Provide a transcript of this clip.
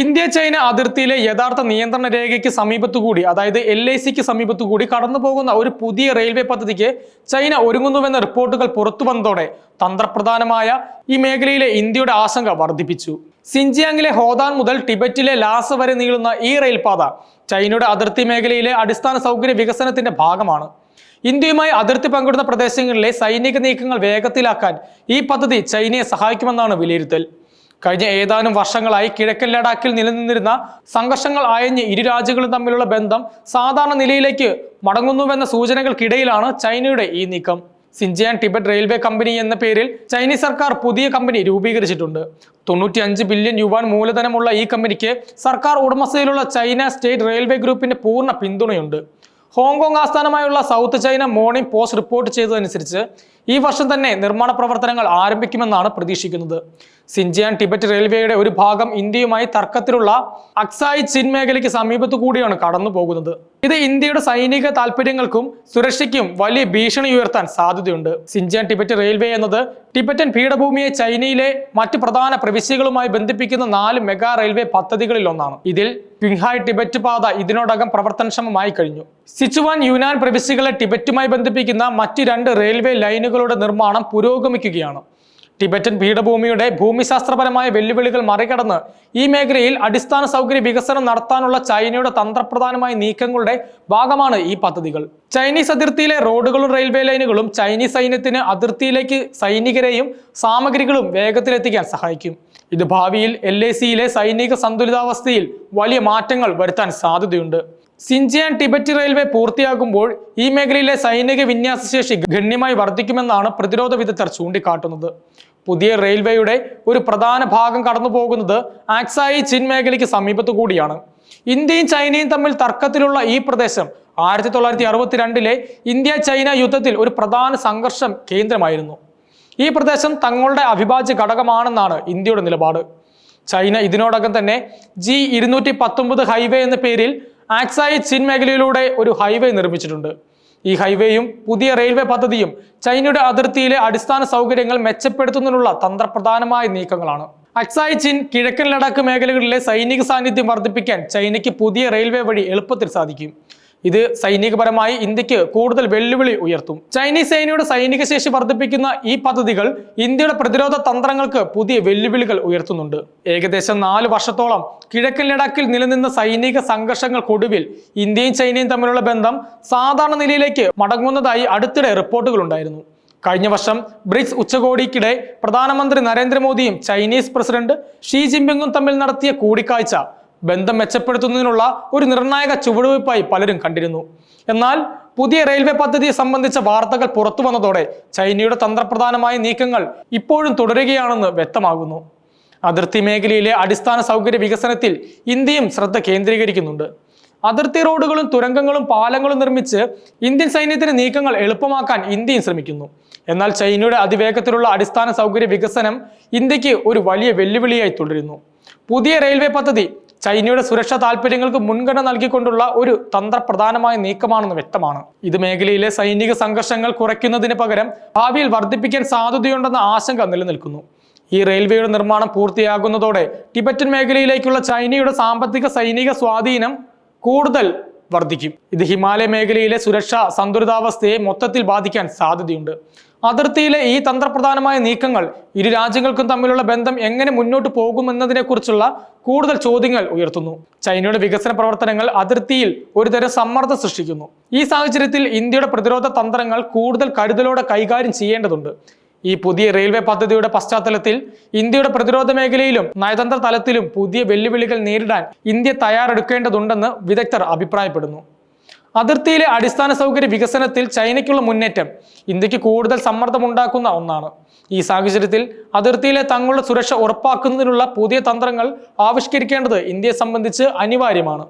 India China അതിർത്തിയിലെ യഥാർത്ഥ നിയന്ത്രണ രേഖയ്ക്ക് സമീപത്തുകൂടി അതായത് എൽ ഐ സിക്ക് സമീപത്തുകൂടി കടന്നു പോകുന്ന ഒരു പുതിയ റെയിൽവേ പദ്ധതിക്ക് ചൈന ഒരുങ്ങുന്നുവെന്ന റിപ്പോർട്ടുകൾ പുറത്തു വന്നതോടെ തന്ത്രപ്രധാനമായ ഈ മേഖലയിലെ ഇന്ത്യയുടെ ആശങ്ക വർദ്ധിപ്പിച്ചു. സിൻജിയാങ്ങിലെ ഹോദാൻ മുതൽ ടിബറ്റിലെ ലാസ് വരെ നീളുന്ന ഈ റെയിൽപാത ചൈനയുടെ അതിർത്തി മേഖലയിലെ അടിസ്ഥാന സൗകര്യ വികസനത്തിന്റെ ഭാഗമാണ്. ഇന്ത്യയുമായി അതിർത്തി പങ്കിടുന്ന പ്രദേശങ്ങളിലെ സൈനിക നീക്കങ്ങൾ വേഗത്തിലാക്കാൻ ഈ പദ്ധതി ചൈനയെ സഹായിക്കുമെന്നാണ് വിലയിരുത്തൽ. കഴിഞ്ഞ ഏതാനും വർഷങ്ങളായി കിഴക്കൻ ലഡാക്കിൽ നിലനിന്നിരുന്ന സംഘർഷങ്ങൾ അയഞ്ഞ് ഇരു രാജ്യങ്ങളും തമ്മിലുള്ള ബന്ധം സാധാരണ നിലയിലേക്ക് മടങ്ങുന്നുവെന്ന സൂചനകൾക്കിടയിലാണ് ചൈനയുടെ ഈ നീക്കം. സിൻജിയാൻ ടിബറ്റ് റെയിൽവേ കമ്പനി എന്ന പേരിൽ ചൈനീസ് സർക്കാർ പുതിയ കമ്പനി രൂപീകരിച്ചിട്ടുണ്ട്. തൊണ്ണൂറ്റി അഞ്ച് ബില്യൺ യുവാൻ മൂലധനമുള്ള ഈ കമ്പനിക്ക് സർക്കാർ ഉടമസ്ഥയിലുള്ള ചൈന സ്റ്റേറ്റ് റെയിൽവേ ഗ്രൂപ്പിന്റെ പൂർണ പിന്തുണയുണ്ട്. ഹോങ്കോങ് ആസ്ഥാനമായുള്ള South China Morning Post report ചെയ്തതനുസരിച്ച് ഈ വർഷം തന്നെ നിർമ്മാണ പ്രവർത്തനങ്ങൾ ആരംഭിക്കുമെന്നാണ് പ്രതീക്ഷിക്കുന്നത്. സിൻജിയാൻ ടിബറ്റ് റെയിൽവേയുടെ ഒരു ഭാഗം ഇന്ത്യയുമായി തർക്കത്തിലുള്ള അക്സായി ചിൻ മേഖലയ്ക്ക് സമീപത്തു കൂടിയാണ് കടന്നു പോകുന്നത്. ഇത് ഇന്ത്യയുടെ സൈനിക താൽപര്യങ്ങൾക്കും സുരക്ഷയ്ക്കും വലിയ ഭീഷണി ഉയർത്താൻ സാധ്യതയുണ്ട്. സിൻജിയാൻ ടിബറ്റ് റെയിൽവേ എന്നത് ടിബറ്റൻ പീഠഭൂമിയെ ചൈനയിലെ മറ്റ് പ്രധാന പ്രവിശ്യകളുമായി ബന്ധിപ്പിക്കുന്ന നാല് മെഗാ റെയിൽവേ പദ്ധതികളിൽ ഒന്നാണ്. ഇതിൽ പിങ്ഹായ് ടിബറ്റ് പാത ഇതിനോടകം പ്രവർത്തനക്ഷമമായി കഴിഞ്ഞു. സിച്ചുവാൻ യുനാൻ പ്രവിശ്യകളെ ടിബറ്റുമായി ബന്ധിപ്പിക്കുന്ന മറ്റ് രണ്ട് റെയിൽവേ ലൈനുകളുടെ നിർമ്മാണം പുരോഗമിക്കുകയാണ്. ടിബറ്റൻ പീഠഭൂമിയുടെ ഭൂമിശാസ്ത്രപരമായ വെല്ലുവിളികൾ മറികടന്ന് ഈ മേഖലയിൽ അടിസ്ഥാന സൗകര്യ വികസനം നടത്താനുള്ള ചൈനയുടെ തന്ത്രപ്രധാനമായ നീക്കങ്ങളുടെ ഭാഗമാണ് ഈ പദ്ധതികൾ. ചൈനീസ് അതിർത്തിയിലെ റോഡുകളും റെയിൽവേ ലൈനുകളും ചൈനീസ് സൈന്യത്തിന് അതിർത്തിയിലേക്ക് സൈനികരെയും സാമഗ്രികളും വേഗത്തിലെത്തിക്കാൻ സഹായിക്കും. ഇത് ഭാവിയിൽ എൽ സൈനിക സന്തുലിതാവസ്ഥയിൽ വലിയ മാറ്റങ്ങൾ വരുത്താൻ സാധ്യതയുണ്ട്. സിൻജിയാൻ ടിബറ്റ് റെയിൽവേ പൂർത്തിയാകുമ്പോൾ ഈ മേഖലയിലെ സൈനിക വിന്യാസശേഷി ഗണ്യമായി വർദ്ധിക്കുമെന്നാണ് പ്രതിരോധ വിദഗ്ധർ ചൂണ്ടിക്കാട്ടുന്നത്. പുതിയ റെയിൽവേയുടെ ഒരു പ്രധാന ഭാഗം കടന്നു പോകുന്നത് ആക്സായി ചിൻ മേഖലയ്ക്ക് സമീപത്തു കൂടിയാണ്. ഇന്ത്യയും ചൈനയും തമ്മിൽ തർക്കത്തിലുള്ള ഈ പ്രദേശം ആയിരത്തി തൊള്ളായിരത്തി ഇന്ത്യ ചൈന യുദ്ധത്തിൽ ഒരു പ്രധാന സംഘർഷം കേന്ദ്രമായിരുന്നു. ഈ പ്രദേശം തങ്ങളുടെ അവിഭാജ്യ ഘടകമാണെന്നാണ് ഇന്ത്യയുടെ നിലപാട്. ചൈന ഇതിനോടകം തന്നെ ജി ഇരുന്നൂറ്റി ഹൈവേ എന്ന പേരിൽ ആക്സായി ചിൻ മേഖലയിലൂടെ ഒരു ഹൈവേ നിർമ്മിച്ചിട്ടുണ്ട്. ഈ ഹൈവേയും പുതിയ റെയിൽവേ പദ്ധതിയും ചൈനയുടെ അതിർത്തിയിലെ അടിസ്ഥാന സൗകര്യങ്ങൾ മെച്ചപ്പെടുത്തുന്നതിനുള്ള തന്ത്രപ്രധാനമായ നീക്കങ്ങളാണ്. അക്സായി ചിൻ കിഴക്കൻ ലഡാക്ക് മേഖലകളിലെ സൈനിക സാന്നിധ്യം വർദ്ധിപ്പിക്കാൻ ചൈനയ്ക്ക് പുതിയ റെയിൽവേ വഴി എളുപ്പത്തിൽ സാധിക്കും. ഇത് സൈനികപരമായി ഇന്ത്യയ്ക്ക് കൂടുതൽ വെല്ലുവിളി ഉയർത്തും. ചൈനീസ് സേനയുടെ സൈനിക ശേഷി വർദ്ധിപ്പിക്കുന്ന ഈ പദ്ധതികൾ ഇന്ത്യയുടെ പ്രതിരോധ തന്ത്രങ്ങൾക്ക് പുതിയ വെല്ലുവിളികൾ ഉയർത്തുന്നുണ്ട്. ഏകദേശം നാല് വർഷത്തോളം കിഴക്കൻ ലഡാക്കിൽ നിലനിന്ന സൈനിക സംഘർഷങ്ങൾക്കൊടുവിൽ ഇന്ത്യയും ചൈനയും തമ്മിലുള്ള ബന്ധം സാധാരണ നിലയിലേക്ക് മടങ്ങുന്നതായി അടുത്തിടെ റിപ്പോർട്ടുകൾ ഉണ്ടായിരുന്നു. കഴിഞ്ഞ വർഷം ബ്രിക്സ് ഉച്ചകോടിക്കിടെ പ്രധാനമന്ത്രി നരേന്ദ്രമോദിയും ചൈനീസ് പ്രസിഡന്റ് ഷീ ജിൻപിങ്ങും തമ്മിൽ നടത്തിയ കൂടിക്കാഴ്ച ബന്ധം മെച്ചപ്പെടുത്തുന്നതിനുള്ള ഒരു നിർണായക ചുവടുവയ്പായി പലരും കണ്ടിരുന്നു. എന്നാൽ പുതിയ റെയിൽവേ പദ്ധതിയെ സംബന്ധിച്ച വാർത്തകൾ പുറത്തു വന്നതോടെ ചൈനയുടെ തന്ത്രപ്രധാനമായ നീക്കങ്ങൾ ഇപ്പോഴും തുടരുകയാണെന്ന് വ്യക്തമാകുന്നു. അതിർത്തി മേഖലയിലെ അടിസ്ഥാന സൗകര്യ വികസനത്തിൽ ഇന്ത്യയും ശ്രദ്ധ കേന്ദ്രീകരിക്കുന്നുണ്ട്. അതിർത്തി റോഡുകളും തുരങ്കങ്ങളും പാലങ്ങളും നിർമ്മിച്ച് ഇന്ത്യൻ സൈന്യത്തിന് നീക്കങ്ങൾ എളുപ്പമാക്കാൻ ഇന്ത്യയും ശ്രമിക്കുന്നു. എന്നാൽ ചൈനയുടെ അതിവേഗത്തിലുള്ള അടിസ്ഥാന സൗകര്യ വികസനം ഇന്ത്യയ്ക്ക് ഒരു വലിയ വെല്ലുവിളിയായി തുടരുന്നു. പുതിയ റെയിൽവേ പദ്ധതി ചൈനയുടെ സുരക്ഷാ താൽപര്യങ്ങൾക്ക് മുൻഗണന നൽകിക്കൊണ്ടുള്ള ഒരു തന്ത്രപ്രധാനമായ നീക്കമാണെന്ന് വ്യക്തമാണ്. ഇത് മേഖലയിലെ സൈനിക സംഘർഷങ്ങൾ കുറയ്ക്കുന്നതിന് പകരം ഭാവിയിൽ വർദ്ധിപ്പിക്കാൻ സാധ്യതയുണ്ടെന്ന ആശങ്ക നിലനിൽക്കുന്നു. ഈ റെയിൽവേയുടെ നിർമ്മാണം പൂർത്തിയാകുന്നതോടെ ടിബറ്റൻ മേഖലയിലേക്കുള്ള ചൈനയുടെ സാമ്പത്തിക സൈനിക സ്വാധീനം കൂടുതൽ വർദ്ധിക്കും. ഇത് ഹിമാലയ മേഖലയിലെ സുരക്ഷാ സന്തുലിതാവസ്ഥയെ മൊത്തത്തിൽ ബാധിക്കാൻ സാധ്യതയുണ്ട്. അതിർത്തിയിലെ ഈ തന്ത്രപ്രധാനമായ നീക്കങ്ങൾ ഇരു രാജ്യങ്ങൾക്കും തമ്മിലുള്ള ബന്ധം എങ്ങനെ മുന്നോട്ട് പോകുമെന്നതിനെക്കുറിച്ചുള്ള കൂടുതൽ ചോദ്യങ്ങൾ ഉയർത്തുന്നു. ചൈനയുടെ വികസന പ്രവർത്തനങ്ങൾ അതിർത്തിയിൽ ഒരുതരം സമ്മർദ്ദം സൃഷ്ടിക്കുന്നു. ഈ സാഹചര്യത്തിൽ ഇന്ത്യയുടെ പ്രതിരോധ തന്ത്രങ്ങൾ കൂടുതൽ കരുതലോടെ കൈകാര്യം ചെയ്യേണ്ടതുണ്ട്. ഈ പുതിയ റെയിൽവേ പദ്ധതിയുടെ പശ്ചാത്തലത്തിൽ ഇന്ത്യയുടെ പ്രതിരോധ മേഖലയിലും നയതന്ത്ര തലത്തിലും പുതിയ വെല്ലുവിളികൾ നേരിടാൻ ഇന്ത്യ തയ്യാറെടുക്കേണ്ടതുണ്ടെന്ന് വിദഗ്ധർ അഭിപ്രായപ്പെടുന്നു. അതിർത്തിയിലെ അടിസ്ഥാന സൗകര്യ വികസനത്തിൽ ചൈനയ്ക്കുള്ള മുന്നേറ്റം ഇന്ത്യയ്ക്ക് കൂടുതൽ സമ്മർദ്ദം ഉണ്ടാക്കുന്ന ഒന്നാണ്. ഈ സാഹചര്യത്തിൽ അതിർത്തിയിലെ തങ്ങളുടെ സുരക്ഷ ഉറപ്പാക്കുന്നതിനുള്ള പുതിയ തന്ത്രങ്ങൾ ആവിഷ്കരിക്കേണ്ടത് ഇന്ത്യയെ സംബന്ധിച്ച് അനിവാര്യമാണ്.